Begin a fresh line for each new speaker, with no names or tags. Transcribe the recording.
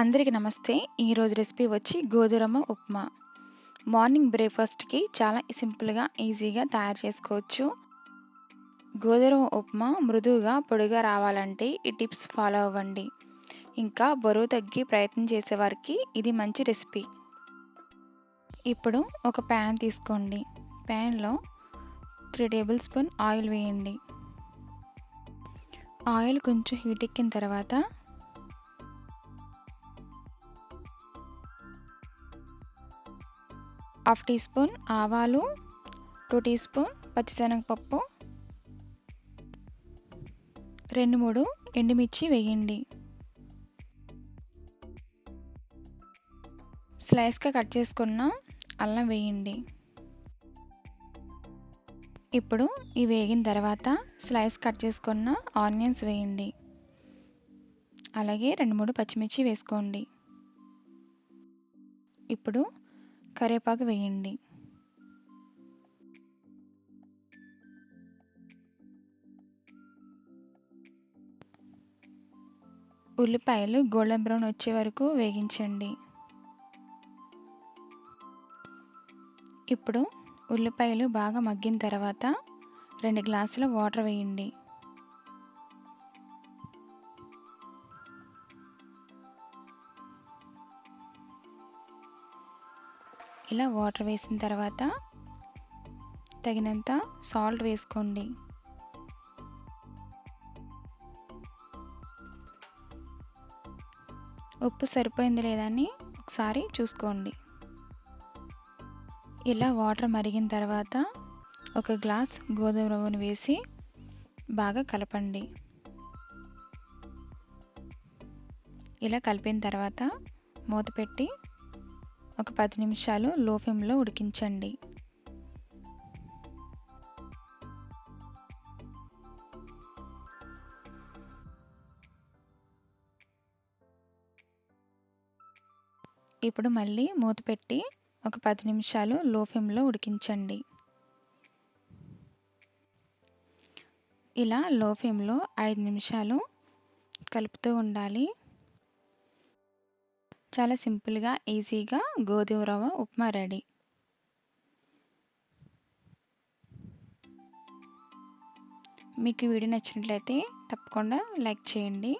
అందరికీ నమస్తే. ఈరోజు రెసిపీ వచ్చి గోధురమ్మ ఉప్మా. మార్నింగ్ బ్రేక్ఫాస్ట్కి చాలా సింపుల్గా ఈజీగా తయారు చేసుకోవచ్చు. గోధుమ ఉప్మా మృదువుగా పొడిగా రావాలంటే ఈ టిప్స్ ఫాలో అవ్వండి. ఇంకా బరువు తగ్గి ప్రయత్నం చేసేవారికి ఇది మంచి రెసిపీ. ఇప్పుడు ఒక ప్యాన్ తీసుకోండి. ప్యాన్లో త్రీ టేబుల్ స్పూన్ ఆయిల్ వేయండి. ఆయిల్ కొంచెం హీట్ ఎక్కిన తర్వాత హాఫ్ టీ స్పూన్ ఆవాలు టూ టీ స్పూన్ పచ్చిశనగపప్పు రెండు మూడు ఎండుమిర్చి వేయండి. స్లైస్గా కట్ చేసుకున్న అల్లం వేయండి. ఇప్పుడు ఇవి వేగిన తర్వాత స్లైస్ కట్ చేసుకున్న ఆనియన్స్ వేయండి. అలాగే రెండు మూడు పచ్చిమిర్చి వేసుకోండి. ఇప్పుడు కరివేపాకు వేయండి. ఉల్లిపాయలు గోల్డెన్ బ్రౌన్ వచ్చే వరకు వేగించండి. ఇప్పుడు ఉల్లిపాయలు బాగా మగ్గిన తర్వాత రెండు గ్లాసుల వాటర్ వేయండి. ఇలా వాటర్ వేసిన తర్వాత తగినంత సాల్ట్ వేసుకోండి. ఉప్పు సరిపోయింది లేదని ఒకసారి చూసుకోండి. ఇలా వాటర్ మరిగిన తర్వాత ఒక గ్లాస్ గోధుమ రవ్వను వేసి బాగా కలపండి. ఇలా కలిపిన తర్వాత మూత పెట్టి ఒక పది నిమిషాలు లో ఫ్లేమ్లో ఉడికించండి. ఇప్పుడు మళ్ళీ మూత పెట్టి ఒక పది నిమిషాలు లో ఫ్లేమ్లో ఉడికించండి. ఇలా లో ఫ్లేమ్లో ఐదు నిమిషాలు కలుపుతూ ఉండాలి. చాలా సింపుల్గా ఈజీగా గోధుమ రవ్వ ఉప్మా రెడీ. మీకు వీడియో నచ్చినట్లయితే తప్పకుండా లైక్ చేయండి.